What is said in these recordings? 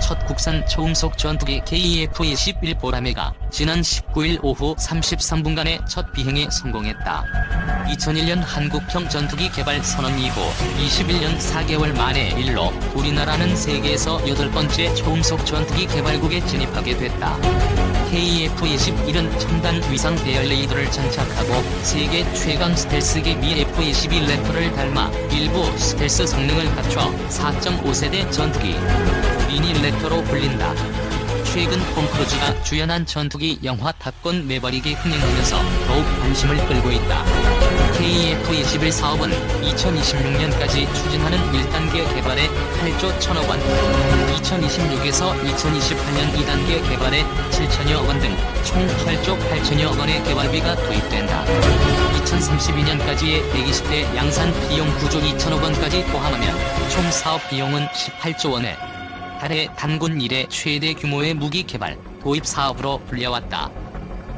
첫 국산 초음속 전투기 KF-21 보라매가 지난 19일 오후 33분간의 첫 비행에 성공했다. 2001년 한국형 전투기 개발 선언 이후 21년 4개월 만에 일로 우리나라는 세계에서 여덟 번째 초음속 전투기 개발국에 진입하게 됐다. KF-21은 첨단 위상 대열 레이더를 장착하고 세계 최강 스텔스기 미 F-22 래퍼를 닮아 일부 스텔스 성능을 갖춰 4.5세대 전투기 미니 래퍼로 불린다. 최근 톰 크루즈가 주연한 전투기 영화 탑건 매버릭이 흥행하면서 더욱 관심을 끌고 있다. KF-21 사업은 2026년까지 추진하는 1단계 개발에 8조 1000억 원, 2026에서 2028년 2단계 개발에 7천여 원 등 총 8조 8천여 원의 개발비가 투입된다. 2032년까지의 120대 양산 비용 9조 2천억 원까지 포함하면 총 사업 비용은 18조 원에 달해 단군 이래 최대 규모의 무기 개발, 도입 사업으로 불려왔다.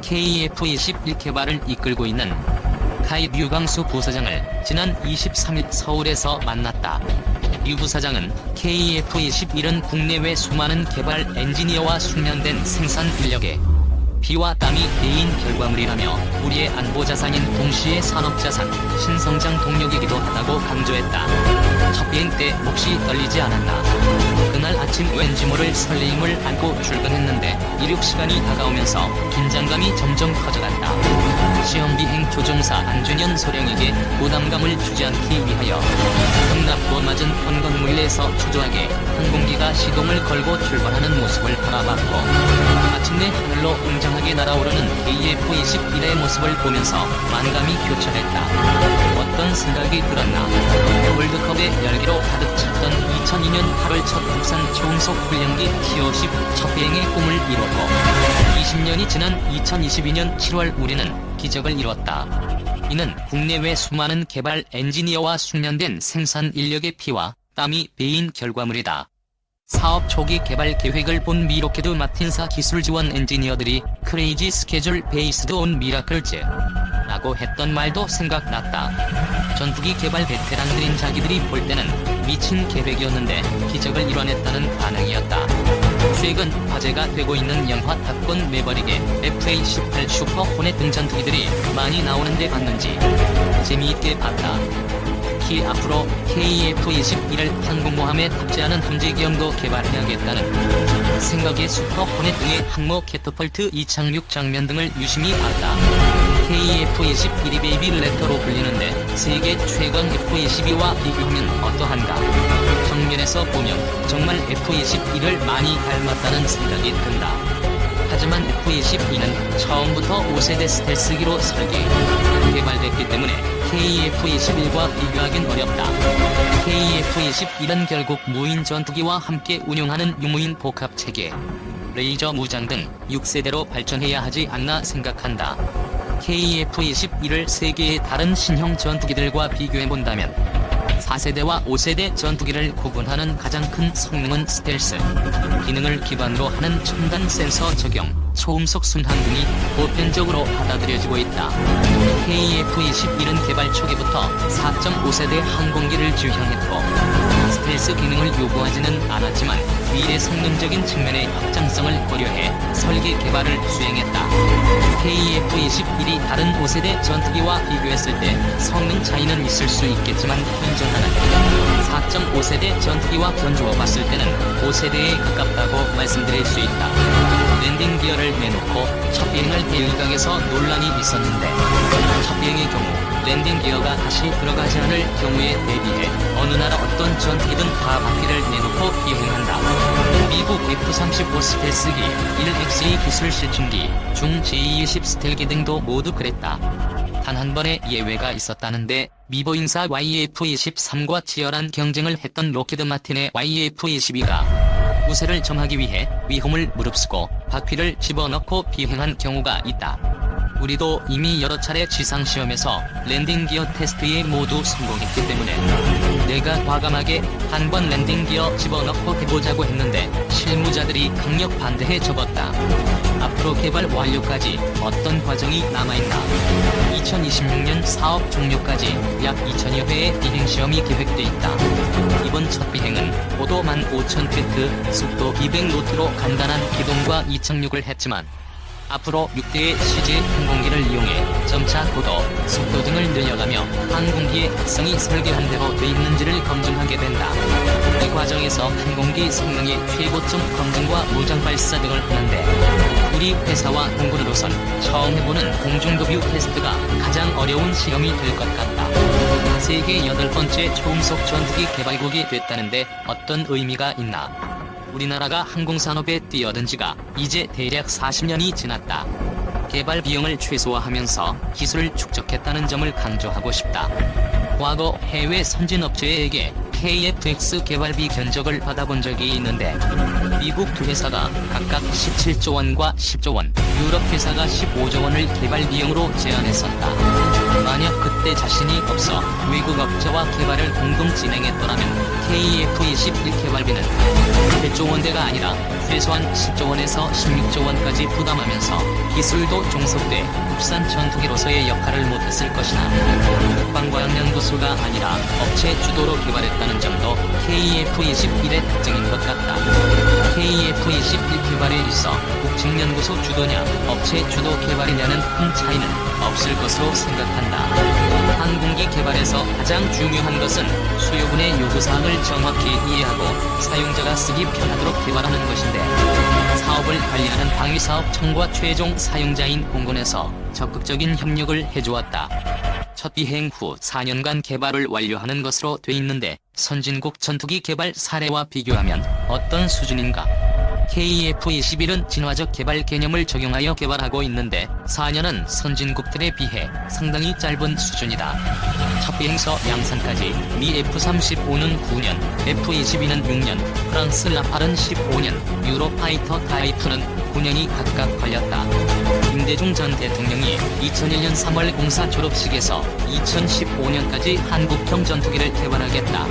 KF-21 개발을 이끌고 있는 카이 류광수 부사장을 지난 23일 서울에서 만났다. 류 부사장은 KF-21은 국내외 수많은 개발 엔지니어와 숙련된 생산 인력에 피와 땀이 대인 결과물이라며 우리의 안보 자산인 동시에 산업 자산, 신성장 동력이기도 하다고 강조했다. 첫 비행 때 몹시 떨리지 않았나. 그날 아침 왠지 모를 설레임을 안고 출근했는데 이륙 시간이 다가오면서 긴장감이 점점 커져간다. 시험 조종사 안준현 소령에게 부담감을 주지 않기 위하여 흥납고 맞은 현건물에서 초조하게 항공기가 시동을 걸고 출발하는 모습을 바라봤고 마침내 하늘로 웅장하게 날아오르는 KF-21의 모습을 보면서 만감이 교차했다. 어떤 생각이 들었나? 월드컵의 열기로 가득 찼던 2002년 8월 첫 국산 초음속 훈련기 T-50 첫 비행의 꿈을 이뤘고 20년이 지난 2022년 7월 우리는 기적을 이뤘다. 이는 국내외 수많은 개발 엔지니어와 숙련된 생산 인력의 피와 땀이 베인 결과물이다. 사업 초기 개발 계획을 본 미로케드 마틴사 기술 지원 엔지니어들이 크레이지 스케줄 베이스드 온 미라클즈 라고 했던 말도 생각났다. 전투기 개발 베테랑들인 자기들이 볼 때는 미친 계획이었는데 기적을 이뤄냈다는 반응이었다. 최근 화제가 되고 있는 영화 탑건 매버릭의 FA-18 슈퍼 호넷 등 전투기들이 많이 나오는데 봤는지 재미있게 봤다. 특히 앞으로 KF-21을 항공모함에 탑재하는 함재기형도 개발해야겠다는 생각에 슈퍼 호넷 등의 항모 캐터펄트 이착륙 장면 등을 유심히 봤다. KF-21이 베이비 랩터로 불리는데 세계 최강 F-22와 비교하면 어떠한가? 정면에서 보면 정말 F-21을 많이 닮았다는 생각이 든다. 하지만 F-22는 처음부터 5세대 스텔스기로 설계, 개발됐기 때문에 KF-21과 비교하긴 어렵다. KF-21은 결국 무인 전투기와 함께 운용하는 유무인 복합 체계, 레이저 무장 등 6세대로 발전해야 하지 않나 생각한다. KF-21을 세계의 다른 신형 전투기들과 비교해본다면 4세대와 5세대 전투기를 구분하는 가장 큰 성능은 스텔스, 기능을 기반으로 하는 첨단 센서 적용, 초음속 순항 등이 보편적으로 받아들여지고 있다. KF-21은 개발 초기부터 4.5세대 항공기를 주형했고 스텔스 기능을 요구하지는 않았지만 미래 성능적인 측면의 확장성을 고려해 설계 개발을 수행했다. KF-21이 다른 5세대 전투기와 비교했을 때 성능 차이는 있을 수 있겠지만 현존하는 4.5세대 전투기와 견주어 봤을 때는 5세대에 가깝다고 말씀드릴 수 있다. 랜딩 기어를 내놓고 첫 비행을 대일각에서 논란이 있었는데 첫 비행의 경우 랜딩 기어가 다시 들어가지 않을 경우에 대비해 어느 나라 어떤 전투기든 다 바퀴를 내놓고 비행한다. 미국 F-35 스텔스기, 1XE 기술 실중기, 중 J-20 스텔기 등도 모두 그랬다. 단 한 번의 예외가 있었다는데 미보잉사 YF-23과 치열한 경쟁을 했던 로키드 마틴의 YF-22가 우세를 점하기 위해 위험을 무릅쓰고 바퀴를 집어넣고 비행한 경우가 있다. 우리도 이미 여러 차례 지상시험에서 랜딩 기어 테스트에 모두 성공했기 때문에 내가 과감하게 한 번 랜딩 기어 집어넣고 해보자고 했는데 실무자들이 강력 반대해 접었다. 앞으로 개발 완료까지 어떤 과정이 남아있나? 2026년 사업 종료까지 약 2천여 회의 비행 시험이 계획돼 있다. 이번 첫 비행은 고도 15,000피트, 속도 200노트로 간단한 기동과 이착륙을 했지만 앞으로 6대의 CG 항공기를 이용해 점차 고도, 속도 등을 늘려가며 항공기의 특성이 설계한 대로 돼 있는지를 검증하게 된다. 이 과정에서 항공기 성능의 최고점 검증과 무장 발사 등을 하는데 우리 회사와 공군으로선 처음 해보는 공중급유 테스트가 가장 어려운 시험이 될 것 같다. 세계 여덟 번째 초음속 전투기 개발국이 됐다는데 어떤 의미가 있나? 우리나라가 항공산업에 뛰어든 지가 이제 대략 40년이 지났다. 개발 비용을 최소화하면서 기술을 축적했다는 점을 강조하고 싶다. 과거 해외 선진업체에게 KFX 개발비 견적을 받아본 적이 있는데 미국 두 회사가 각각 17조 원과 10조 원, 유럽 회사가 15조 원을 개발 비용으로 제안했었다. 만약 그때 자신이 없어 외국 업체와 개발을 공동 진행했더라면 KF-21 개발비는 1조 원대가 아니라 최소한 10조 원에서 16조 원까지 부담하면서 기술도 종속돼 국산 전투기로서의 역할을 못했을 것이다. 국방과학연구소가 아니라 업체 주도로 개발했다는 점도 KF-21의 특징인 것 같다. KF-21 개발에 있어 국책연구소 주도냐 업체 주도 개발이냐는 큰 차이는 없을 것으로 생각한다. 항공기 개발에서 가장 중요한 것은 수요군의 요구사항을 정확히 이해하고 사용자가 쓰기 편하도록 개발하는 것인데 사업을 관리하는 방위사업청과 최종 사용자인 공군에서 적극적인 협력을 해주었다. 첫 비행 후 4년간 개발을 완료하는 것으로 돼 있는데 선진국 전투기 개발 사례와 비교하면 어떤 수준인가? KF-21은 진화적 개발 개념을 적용하여 개발하고 있는데 4년은 선진국들에 비해 상당히 짧은 수준이다. 첫 비행서 양산까지 미 F-35는 9년, F-22는 6년, 프랑스 라팔은 15년, 유로파이터 타이프는 9년이 각각 걸렸다. 김대중 전 대통령이 2001년 3월 공사 졸업식에서 2015년까지 한국형 전투기를 개발하겠다.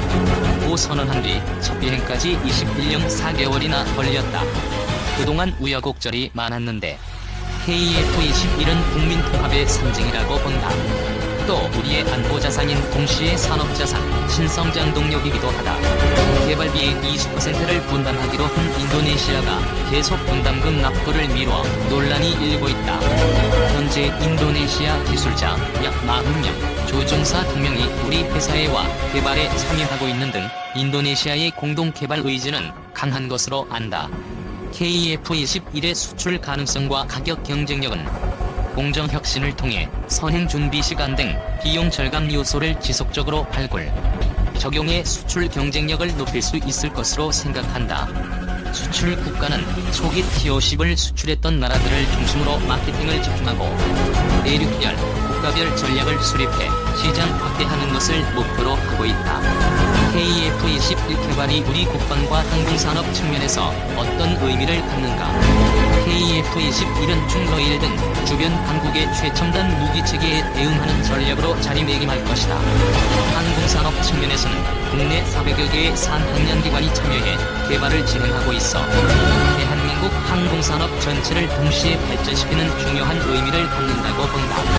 고 선언한 뒤 첫 비행까지 21년 4개월이나 걸렸다. 그동안 우여곡절이 많았는데 KF-21은 국민 통합의 상징이라고 본다. 또 우리의 안보 자산인 동시에 산업 자산, 신성장 동력이기도 하다. 개발비의 20%를 분담하기로 한 인도네시아가 계속 분담금 납부를 미뤄 논란이 일고 있다. 현재 인도네시아 기술자 약 40명, 조종사 2명이 우리 회사에 와 개발에 참여하고 있는 등 인도네시아의 공동 개발 의지는 강한 것으로 안다. KF-21의 수출 가능성과 가격 경쟁력은 공정 혁신을 통해 선행 준비 시간 등 비용 절감 요소를 지속적으로 발굴, 적용해 수출 경쟁력을 높일 수 있을 것으로 생각한다. 수출 국가는 초기 T50을 수출했던 나라들을 중심으로 마케팅을 집중하고 대륙별, 국가별 전략을 수립해 시장 확대하는 것을 목표로 하고 있다. KF-21 개발이 우리 국방과 항공산업 측면에서 어떤 의미를 갖는가? KF-21은 중러일 등 주변 강국의 최첨단 무기 체계에 대응하는 전략으로 자리매김할 것이다. 항공산업 측면에서는 국내 400여 개의 산학년기관이 참여해 개발을 진행하고 있어 대한민국 항공산업 전체를 동시에 발전시키는 중요한 의미를 갖는다고 본다.